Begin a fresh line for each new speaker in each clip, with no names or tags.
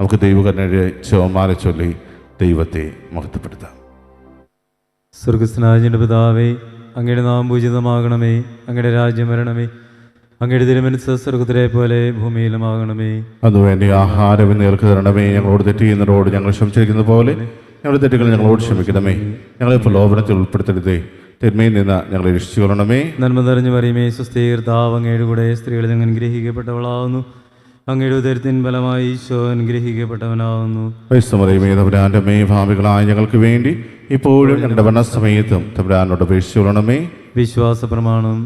നമുക്ക് ദൈവകരണയുടെ ചോമാല ചൊല്ലി ദൈവത്തെ മഹത്വപ്പെടുത്താം.
സ്വർഗസ്നാജിന്റെ പിതാവേ അങ്ങയുടെ നാം പൂജിതമാകണമേ അങ്ങയുടെ രാജ്യം വരണമേ അങ്ങയുടെ തിരുമനസ് സ്വർഗത്തിലെ പോലെ ഭൂമിയിലുമാകണമേ.
അതുവേണ്ടി ആഹാരം നേർക്ക് തരണമേ. ഞങ്ങളോട് തെറ്റ് ചെയ്യുന്നവരോട് ഞങ്ങൾ ക്ഷമിച്ചിരിക്കുന്ന പോലെ ഞങ്ങളുടെ തെറ്റുകൾ ഞങ്ങളോട് ക്ഷമിക്കണമേ. ഞങ്ങളെ പ്രലോഭനത്തിൽ ഉൾപ്പെടുത്തരുതേ. തിന്മയിൽ നിന്ന് ഞങ്ങളെ രക്ഷിച്ചു കൊള്ളണമേ
നന്മ നിറഞ്ഞു പറയുമേ സുസ്ഥീർത്താവ് അങ്ങയുടെ കൂടെ സ്ത്രീകളിൽ നിന്ന് അനുഗ്രഹിക്കപ്പെട്ടവളാവുന്നു. അങ്ങയുടെ ഉദരത്തിൻ ഫലമായി ഈശോ അനുഗ്രഹിക്കപ്പെട്ടവനാവുന്നു.
വൈസ്തമറിയമേ തമ്പുരാന്റെ മേ ഭാവികളായ ഞങ്ങൾക്ക് വേണ്ടി ഇപ്പോഴും ഞങ്ങളുടെ ഭരണസമയത്തും തമ്പുരാനോട് അപേക്ഷിച്ചു കൊള്ളണമേ
വിശ്വാസ പ്രമാണം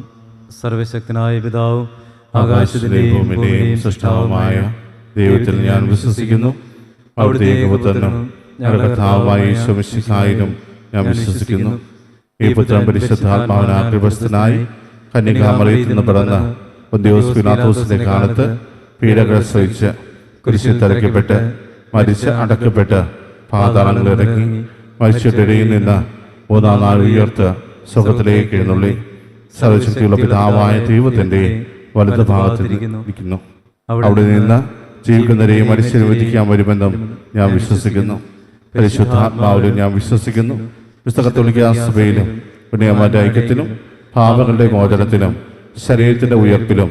സർവശക്തനായ പിതാവും
ഭൂമിയുടെയും സൃഷ്ടാവുമായ ദൈവത്തിൽ ഞാൻ വിശ്വസിക്കുന്നു. അവിടുത്തെ ഏകപുത്രനും ഞങ്ങളുടെ കർത്താവായ ഈശ്വമിശിഹായിലും ഞാൻ വിശ്വസിക്കുന്നു. ഈ പുത്രൻ പരിശുദ്ധാത്മാവിനാ കൃപസ്ഥനായി കന്യകാമറിയത്തിൽ നിന്ന് പിറന്ന ഉദ്യോഗസ് കാലത്ത് പീഡകൾ സഹിച്ച് കുരിശിൽ തലയ്ക്കപ്പെട്ട് മരിച്ച് അടക്കപ്പെട്ട് പാതാളങ്ങൾ ഇറങ്ങി മരിച്ചിട്ടിടയിൽ നിന്ന് മൂന്നാം നാൾ ഉയർത്ത് സുഖത്തിലേക്ക് എഴുന്നള്ളി. സർവശക്തിയുള്ള പിതാവായ ദൈവത്തിന്റെ വലത് ഭാഗത്ത് ഇരിക്കുന്നു. അവിടെ നിന്ന് ജീവിക്കുന്നവരെയും മനുഷ്യരെ വിധിക്കാൻ വരുമെന്നും ഞാൻ വിശ്വസിക്കുന്നു. പരിശുദ്ധാത്മാവിലും ഞാൻ വിശ്വസിക്കുന്നു. പുസ്തകത്തൊളിക്കാ സഭയിലും പുണ്യമാന്റെ ഐക്യത്തിലും പാപങ്ങളുടെ മോചനത്തിലും ശരീരത്തിന്റെ ഉയർപ്പിലും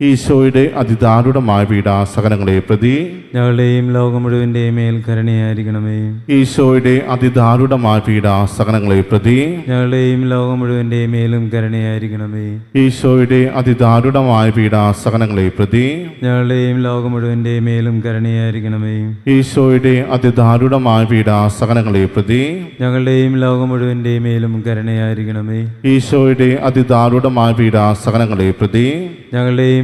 ഈശോയുടെ അതിദാരുണമായ സകലങ്ങളെ പ്രതി
ഞങ്ങളുടെയും ലോകം മുഴുവന്റെയും മേൽ കരുണയായിരിക്കണമേ.
ഈശോയുടെ അതിദാരുണമായ സകലങ്ങളെ പ്രതി
ഞങ്ങളുടെയും ലോകം മുഴുവന്റെയും മേലും കരുണയായിരിക്കണമേ.
ഈശോയുടെ അതിദാരുണമായ സകലങ്ങളെ പ്രതി
ഞങ്ങളുടെയും ലോകം മുഴുവന്റെയും മേലും കരുണയായിരിക്കണമേ.
ഈശോയുടെ അതിദാരുണമായ സകലങ്ങളെ പ്രതി
ഞങ്ങളുടെയും ലോകം മുഴുവന്റെയും മേലും കരുണയായിരിക്കണമേ.
ഈശോയുടെ അതിദാരുണമായ സകലങ്ങളെ പ്രതി
ഞങ്ങളുടെയും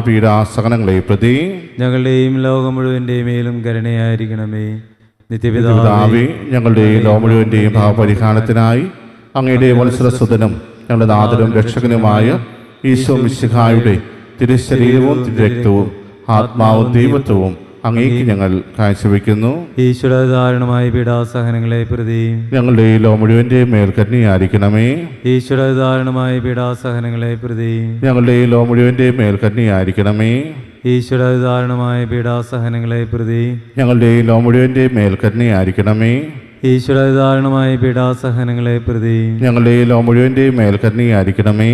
പീഡാസകനങ്ങളെ പ്രതി
ഞങ്ങളുടെയും ലോകം മുഴുവന്റെയും മേലും കരുണയായിരിക്കണമേ. നിത്യപിതാവേ
ഞങ്ങളുടെ ഞങ്ങളുടെയും ലോകം മുഴുവന്റെയും ഭാവപരിഹാരത്തിനായി അങ്ങയുടെ വത്സരസുതനും ഞങ്ങളുടെ നാഥനും രക്ഷകനുമായ ഈശോ മിശിഹായുടെ തിരുശരീരവും തിരുരക്തവും ആത്മാവും ദൈവത്വവും അങ്ങേക്ക് ഞങ്ങൾ കാഴ്ചവെക്കുന്നു.
ഈശ്വര ദാരുണമായ പീഡാസഹനങ്ങളെ പ്രതി
ഞങ്ങളുടെ ഈ ലോ മുഴുവന്റെ മേൽക്കന്നി ആയിരിക്കണമേ.
ഈശ്വര ദാരുണമായ പീഡാസഹനങ്ങളെ പ്രതി
ഞങ്ങളുടെ ഈ ലോ മുഴുവന്റെ മേൽക്കന്നി ആയിരിക്കണമേ.
ഈശ്വര ദാരുണമായ പീഡാസഹനങ്ങളെ പ്രതി
ഞങ്ങളുടെ ഈ ലോ മുഴുവന്റെ മേൽക്കന്നി ആയിരിക്കണമേ.
ഈശ്വര ദാരുണമായ പീഡാസഹനങ്ങളെ പ്രതി
ഞങ്ങളുടെ ഈ ലോ മുഴുവന്റെയും മേൽക്കന്നിയായിരിക്കണമേ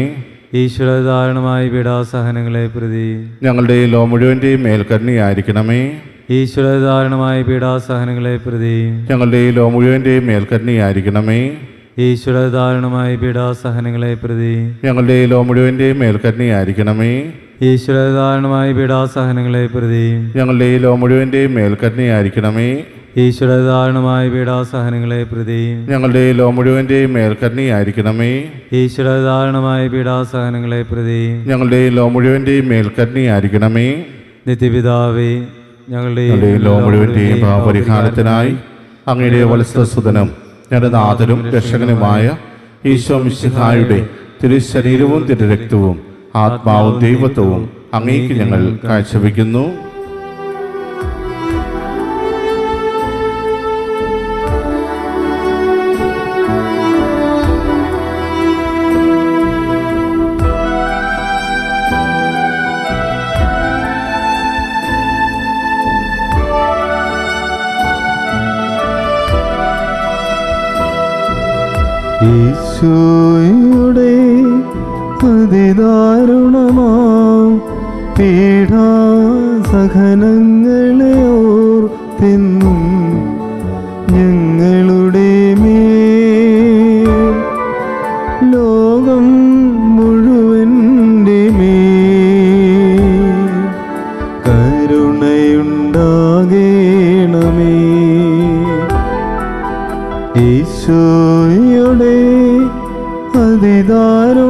ഈശ്വര ദാരുണമായ പീഡാസഹനങ്ങളെ പ്രതി.
ഞങ്ങളുടെ ലോ മുഴുവന്റെയും മേൽക്കരണിയായിരിക്കണമേ.
ഈശ്വര ദാരുണമായ പീഡാസഹനങ്ങളെ പ്രതി.
ഞങ്ങളുടെ ലോ മുഴുവന്റെയും മേൽക്കരണിയായിരിക്കണമേ.
ഈശ്വര ദാരുണമായ പീഡാസഹനങ്ങളെ പ്രതി.
ഞങ്ങളുടെ ലോ മുഴുവന്റെയും മേൽക്കരണിയായിരിക്കണമേ.
ഈശ്വര ദാരുണമായ പീഡാസഹനങ്ങളെ പ്രതി.
ഞങ്ങളുടെ ലോ മുഴുവന്റെയും മേൽക്കന്നിയായിരിക്കണമേ
ഈശ്വര ദാരുണമായ പീഡാസഹനങ്ങളെ പ്രതി.
ഞങ്ങളുടെ ലോ മുഴുവന്റെയും മേൽക്കന്നിയായിരിക്കണമേ
ഈശ്വര ദാരുണമായ പീഡാസഹനങ്ങളെ പ്രതി.
ഞങ്ങളുടെ ലോ മുഴുവന്റെയും മേൽക്കന്നിയായിരിക്കണമേ
നിത്യപിതാവേ ഞങ്ങളുടെ
ലോ മുഴുവന്റെയും പരിഹാരത്തിനായി അങ്ങയുടെ വത്സരസുതനും ഞങ്ങളുടെ നാഥനും രക്ഷകനുമായ ഈശോ മിശിഹായുടെ തിരുശരീരവും തിരുരക്തവും ആത്മാവും ദൈവത്വവും അങ്ങേക്ക് ഞങ്ങൾ കാഴ്ചവെക്കുന്നു.
അതിദാരുണമാം പീഡാ സഹനങ്ങളെ ഓർത്തെന്നും ഞങ്ങളുടെ ലോകം കരുണയുണ്ടാകേണമേ. ഈശോയുടെ അതിദാരു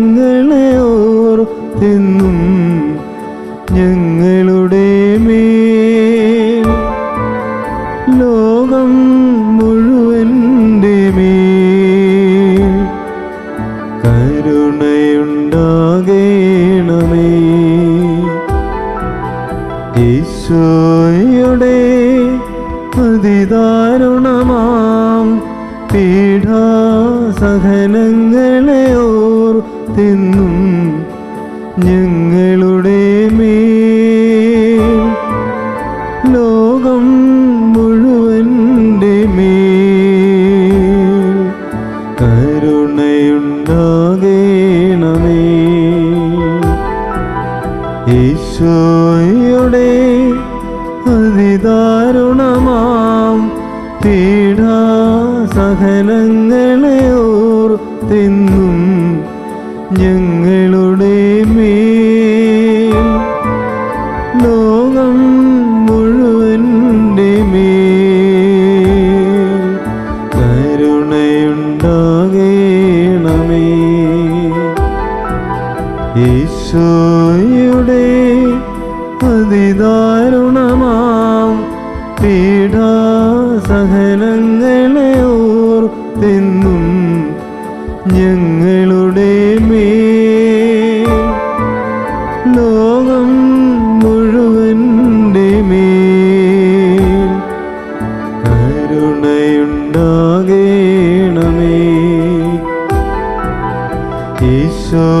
ലോകം മുഴുവന്റെ പീഡാസഹനങ്ങളെ തിന്നും ഞങ്ങളുടെ ഈശോയുടെ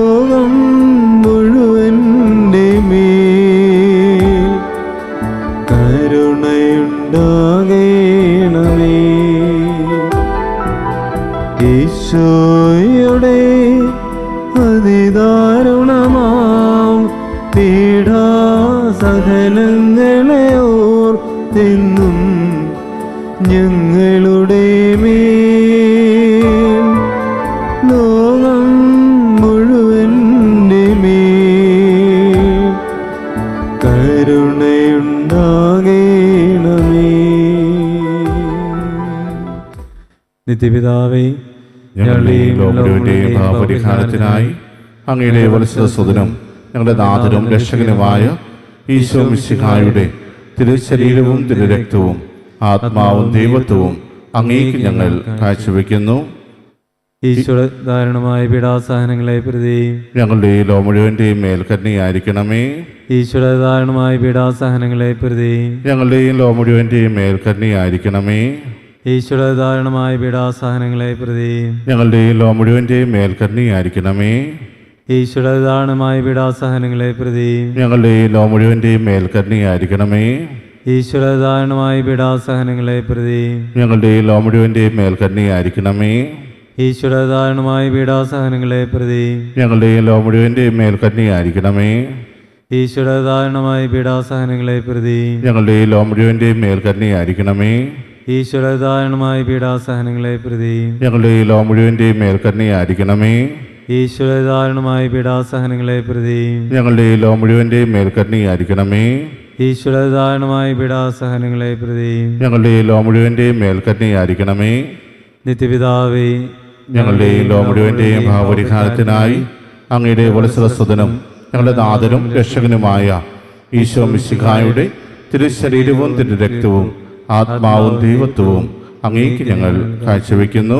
പീഡാസഹനങ്ങളെ ഓർത്തിന്നും ഞങ്ങളുടെ മേൽ. ലോകം മുഴുവന്റെ മേ കരുണയുണ്ടാകേണമേ. നിത്യപിതാവേ
ഞങ്ങളുടെയും ഭാവപരിഹാരത്തിനായി അങ്ങയുടെ വത്സര സുതനും ഞങ്ങളുടെ നാഥനും രക്ഷകനുമായ ഈശോ മിശിഹായുടെ തിരുശരീരവും തിരുരക്തവും ആത്മാവും ദൈവത്വവും അങ്ങേക്ക് ഞങ്ങൾ കാഴ്ചവെക്കുന്നു.
ഈശോയുടെ ദാരുണമായ പീഡാസഹനങ്ങളെ പ്രതി
ഞങ്ങളുടെ ലോ ലോമുഴുവന്റെയും മേൽക്കരണിയായിരിക്കണമേ
ഈശ്വര ദാരുണമായ പീഡാസഹനങ്ങളെ പ്രതി
ഞങ്ങളുടെ ലോ ലോമുഴുവന്റെയും മേൽക്കരണിയായിരിക്കണമേ
ഈശ്വര ദാരുണമായ പീഡാസഹനങ്ങളെ പ്രതി
ഞങ്ങളുടെ ലോ മുഴുവന്റെയും മേൽക്കന്നിയായിരിക്കണമേ
ഈശ്വര ധാരണമായ പീഡാസഹനങ്ങളെ പ്രതി.
ഞങ്ങളുടെ ഈ ലോ മുഴുവന്റെയും മേൽക്കരണിയായിരിക്കണമേ.
ഈശ്വരദാനമായ പീഡാസഹനങ്ങളെ പ്രതി.
ഞങ്ങളുടെ ഈ ലോ മുഴുവന്റെയും മേൽക്കരണിയായിരിക്കണമേ.
ഈശ്വരദാനമായ പീഡാസഹനങ്ങളെ പ്രതി.
ഞങ്ങളുടെ ഈ ലോ മുഴുവന്റെയും മേൽക്കരണിയായിരിക്കണമേ.
ഈശ്വരധാരണമായ പീഡാസഹനങ്ങളെ പ്രതി.
ഞങ്ങളുടെ ഈ ലോ മുഴുവന്റെയും മേൽക്കരണിയായിരിക്കണമേ.
ഈശ്വരധാരണമായ പീഡാസഹനങ്ങളെ പ്രതി.
ഞങ്ങളുടെ ഈ ലോ മുഴുവന്റെയും മേൽ കന്യയായിരിക്കണമേ
ഈശ്വരധാരണമായ പീഡാസഹനങ്ങളെ പ്രതി.
ഞങ്ങളുടെ ലോ മുഴുവന്റെയും മേൽക്കരണിയായിരിക്കണമേ
ഈശ്വരധാരണമായ പീഡാസഹനങ്ങളെ പ്രതി.
ഞങ്ങളുടെ ലോ മുഴുവന്റെയും മേൽക്കരണിയായിരിക്കണമേ
നിത്യപിതാവേ
ഞങ്ങളുടെ ലോ മുഴുവന്റെയും ഭാവപരിഹാരത്തിനായി അങ്ങയുടെ വത്സരസ്വതനും ഞങ്ങളുടെ നാഥനും രക്ഷകനുമായ ഈശോ മിശിഖായുടെ തിരുശരീരവും തിരു രക്തവും ആത്മാവും ദൈവത്വവും അങ്ങേക്ക് ഞങ്ങൾ കാഴ്ചവെക്കുന്നു.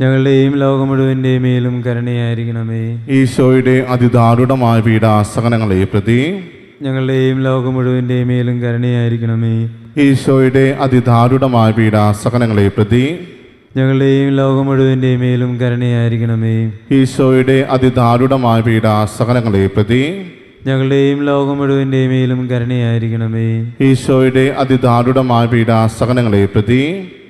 ഞങ്ങളുടെയും ലോകം മുഴുവന്റെയും മേലും കരുണയായിരിക്കണമേ.
ഈശോയുടെ അതിദാരുടമായ പീഡാസകനങ്ങളെ പ്രതി
ഞങ്ങളുടെയും ലോകം മുഴുവന്റെയും മേലും കരുണയായിരിക്കണമേ.
ഈശോയുടെ അതിദാരുടമായ പീഡാസകനങ്ങളെ പ്രതി
ഞങ്ങളുടെയും ലോകം മുഴുവന്റെയും മേലും കരുണയായിരിക്കണമേ.
ഈശോയുടെ അതിദാരുടമായ പീഡാസകനങ്ങളെ പ്രതി
ഞങ്ങളുടെയും ലോകം മുഴുവന്റെയും മേലും കരുണയായിരിക്കണമേ.
ഈശോയുടെ അതിദാരുടമായ പീഡാസകനങ്ങളെ പ്രതി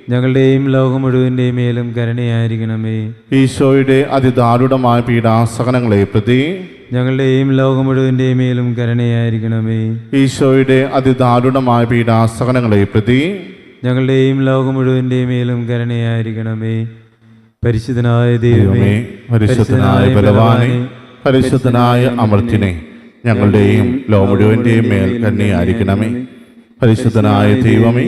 ഞങ്ങളുടെയും ലോകം മുഴുവന്റെയും മേലും കരുണയായിരിക്കണമേ.
ഈശോയുടെ അതിദാരുണമായ പീഡാസഹനങ്ങളെ പ്രതി
ഞങ്ങളുടെയും ലോകം മുഴുവന്റെയും മേലും കരുണയായിരിക്കണമേ.
ഈശോയുടെ അതിദാരുണമായ പീഡാസഹനങ്ങളെ പ്രതി
ഞങ്ങളുടെയും ലോകം മുഴുവന്റെയും മേലും കരുണയായിരിക്കണമേ. പരിശുദ്ധനായ ദൈവമേ
ദൈവമേ പരിശുദ്ധനായ ബലവാനെ പരിശുദ്ധനായ അമൃത്തിനെ ഞങ്ങളുടെയും ലോകം മുഴുവന്റെയും മേൽ കരുണയായിരിക്കണമേ. പരിശുദ്ധനായ ദൈവമേ